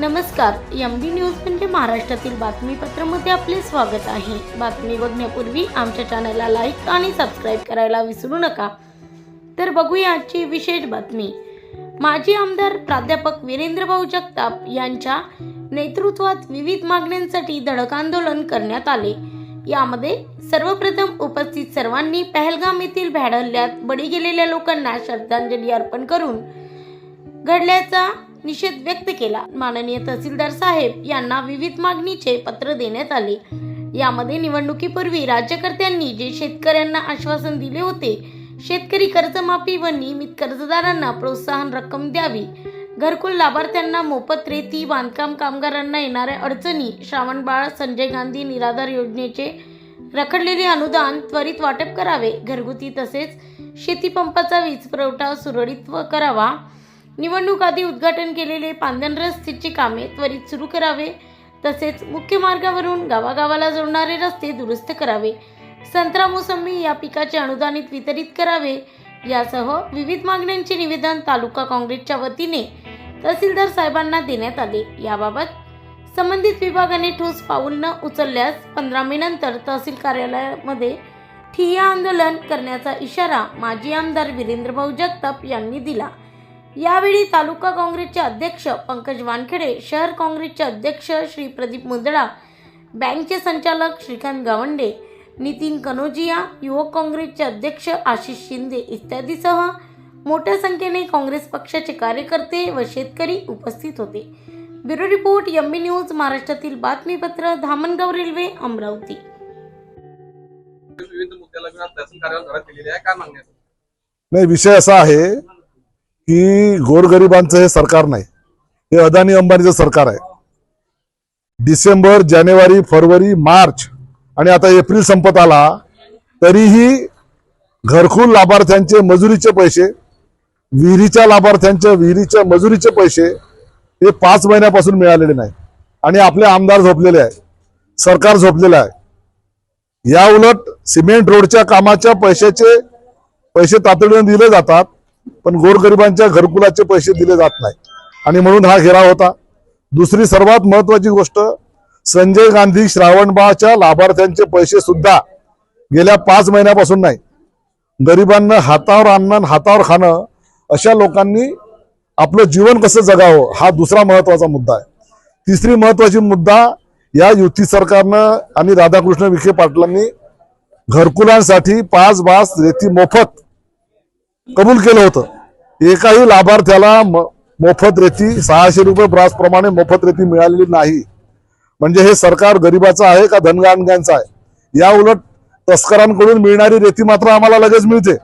नमस्कार M D news म्हणजे महाराष्ट्रातील बातमीपत्रामध्ये आपले स्वागत आहे. बातमी बघण्यापूर्वी आमच्या चॅनलला लाईक आणि सबस्क्राईब करायला विसरू नका. तर बघूया आजची विशेष बातमी. माजी आमदार प्राध्यापक वीरेंद्रभाऊ जगताप यांच्या नेतृत्वात विविध मागण्यांसाठी धडक आंदोलन करण्यात आले. यामध्ये सर्वप्रथम उपस्थित सर्वांनी पहलगाम येथील भ्याडल्ल्यात बळी गेलेल्या लोकांना श्रद्धांजली अर्पण करून घडल्याचा निषेध व्यक्त केला. माननीय तहसीलदार साहेब यांना विविध मागणीचे पत्र देण्यात आले. यामध्ये निवडणुकीपूर्वी राज्यकर्त्यांनी जे शेतकऱ्यांना आश्वासन दिले होते शेतकरी कर्जमाफी व नियमित कर्जदारांना प्रोत्साहन रक्कम द्यावी. घरकुल लाभार्थ्यांना मोफत रेती बांधकाम कामगारांना येणाऱ्या अडचणी श्रावणबाळ संजय गांधी निराधार योजनेचे रखडलेले अनुदान त्वरित वाटप करावे. घरगुती तसेच शेतीपंपाचा वीज पुरवठा सुरळीत करावा. निवडणूक आधी उद्घाटन केलेले पांदन रस्त्याची कामे त्वरित सुरू करावे. तसेच मुख्य मार्गावरून गावागावाला जोडणारे रस्ते दुरुस्त करावे. संत्रा मोसंबी या पिकाचे अनुदानित वितरित करावे. यासह विविध मागण्यांचे निवेदन तालुका काँग्रेसच्या वतीने तहसीलदार साहेबांना देण्यात आले. याबाबत संबंधित विभागाने ठोस पाऊल न उचलल्यास पंधरा मे नंतर तहसील कार्यालयामध्ये ठिय्या आंदोलन करण्याचा इशारा माजी आमदार वीरेंद्रभाऊ जगताप यांनी दिला. यावेळी तालुका काँग्रेसचे अध्यक्ष पंकज वानखेडे शहर काँग्रेसचे अध्यक्ष श्री प्रदीप मुंदडा बँकचे संचालक श्रीकांत गावंडे नितीन कनोजिया युवक काँग्रेसचे अध्यक्ष आशिष शिंदे इत्यादीसह मोठ्या संख्येने काँग्रेस पक्षाचे कार्यकर्ते व शेतकरी उपस्थित होते. Bureau report M B news महाराष्ट्रातील बातमीपत्र धामणगाव रेल्वे अमरावती. नाही विषय असा आहे की गोरगरिबांचं हे सरकार नाही. हे अदानी अंबानीचं सरकार आहे. डिसेंबर जानेवारी फरवरी मार्च आणि आता एप्रिल संपत आला तरीही घरकुल लाभार्थ्यांचे मजुरीचे पैसे विहिरीच्या लाभार्थ्यांच्या विहिरीच्या मजुरीचे पैसे हे पाच महिन्यापासून मिळालेले नाही. आणि आपले आमदार झोपलेले आहे. सरकार झोपलेलं आहे. या उलट सिमेंट रोडच्या कामाच्या पैशाचे पैसे तातडीने दिले जातात. पण गोरगरिबांच्या घरकुलाचे पैसे दिले जात नाही. आणि म्हणून हा घेराव होता. दुसरी सर्वात महत्वाची गोष्ट संजय गांधी श्रावणबाळच्या लाभार्थ्यांचे पैसे सुद्धा गेल्या पाच महिन्यापासून नाही. गरिबांना हातावर आणणं हातावर खाणं अशा लोकांनी आपलं जीवन कसं जगावं हा दुसरा महत्त्वाचा मुद्दा आहे. तिसरी महत्वाची मुद्दा या युती सरकारनं आणि राधाकृष्ण विखे पाटलांनी घरकुलांसाठी पाच बास रेती मोफत कबूल केलं होतं. एकाही लाभार्थ्याला म- मोफत रेती सहाशे रुपये ब्रास प्रमाणे मोफत रेती मिळालेली नाही. म्हणजे हे सरकार गरिबाचं आहे का धनगानगांचं आहे? या उलट तस्करांकडून मिळणारी रेती मात्र आम्हाला लगेच मिळते.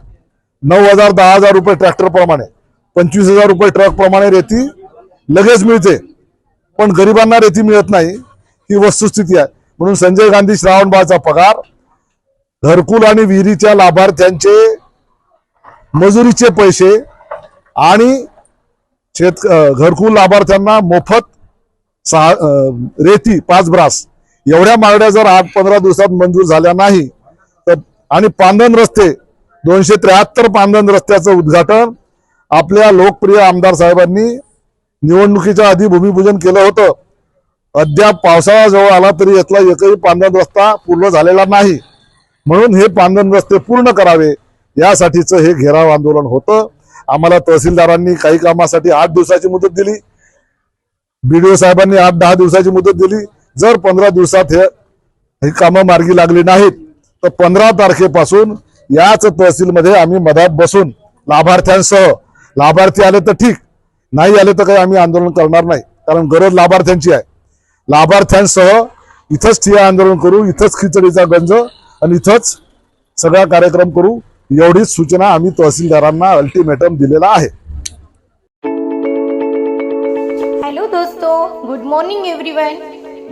नऊ हजार दहा हजार रुपये ट्रॅक्टर प्रमाणे पंचवीस हजार रुपये ट्रक प्रमाणे रेती लगेच मिळते. पण गरिबांना रेती मिळत नाही. ही वस्तुस्थिती आहे. म्हणून संजय गांधी श्रावणबाळचा पगार घरकुल आणि विहिरीच्या लाभार्थ्यांचे मजुरीचे पैसे आणि शेत घरकुल लाभार्थ्यांना मोफत सहा रेती पाच ब्रास. एवढ्या मागण्या जर आठ पंधरा दिवसात मंजूर झाल्या नाही तर आणि पांदन रस्ते दोनशे त्र्याहत्तर पांदन रस्त्याचं उद्घाटन आपल्या लोकप्रिय आमदार साहेबांनी निवडणुकीच्या आधी भूमिपूजन केलं होतं. अद्याप पावसाळा जवळ आला तरी यातला एकही पांदन रस्ता पूर्ण झालेला नाही. म्हणून हे पांदन रस्ते पूर्ण करावे. यासाठीचं हे घेराव आंदोलन होतं. आम्हाला तहसीलदारांनी काही कामासाठी आठ दिवसाची मुदत दिली. बीडीओ साहेबांनी आठ दहा दिवसाची मुदत दिली. जर पंधरा दिवसात हे ही कामं मार्गी लागली नाहीत तर पंधरा तारखेपासून याच तहसीलमध्ये आम्ही मधात बसून लाभार्थ्यांसह लाभार्थी आले तर ठीक नाही आले तर काही आम्ही आंदोलन करणार नाही कारण गरज लाभार्थ्यांची आहे. लाभार्थ्यांसह इथंच ठिया आंदोलन करू इथंच खिचडीचा गंज आणि इथंच सगळा कार्यक्रम करू. एवढीच सूचना आम्ही तहसीलदारांना अल्टिमेटम दिलेला आहे. हेलो दोस्तों गुड मॉर्निंग एवरीवन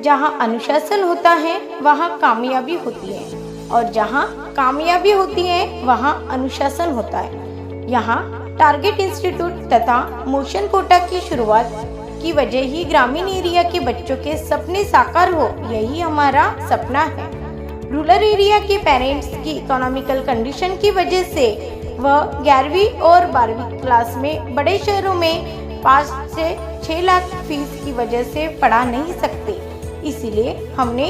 जहाँ अनुशासन होता है, वहाँ कामयाबी होती है। और जहाँ कामयाबी होती है, वहाँ अनुशासन होता है। यहाँ टारगेट इंस्टीट्यूट तथा मोशन कोटा की शुरुआत की वजह ही ग्रामीण एरिया के बच्चों के सपने साकार हो, यही हमारा सपना है। रूरल एरिया के पेरेंट्स की इकोनॉमिकल कंडीशन की वजह से, वह ग्यारहवीं और बारहवीं क्लास में बड़े शहरों में पाँच से छः लाख फ़ीस की वजह से पढ़ा नहीं सकते। इसीलिए हमने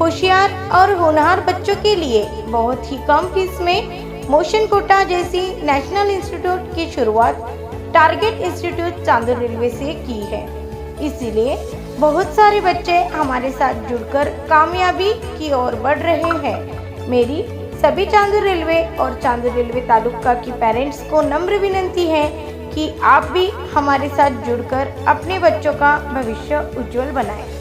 होशियार और होनहार बच्चों के लिए बहुत ही कम फ़ीस में मोशन कोटा जैसी नेशनल इंस्टीट्यूट की शुरुआत टारगेट इंस्टीट्यूट चांदोर रेलवे से की है। इसीलिए बहुत सारे बच्चे हमारे साथ जुड़कर कामयाबी की ओर बढ़ रहे हैं। मेरी सभी चांदू रेलवे और चांदू रेलवे तालुका की पेरेंट्स को नम्र विनती है कि आप भी हमारे साथ जुड़कर अपने बच्चों का भविष्य उज्जवल बनाएँ।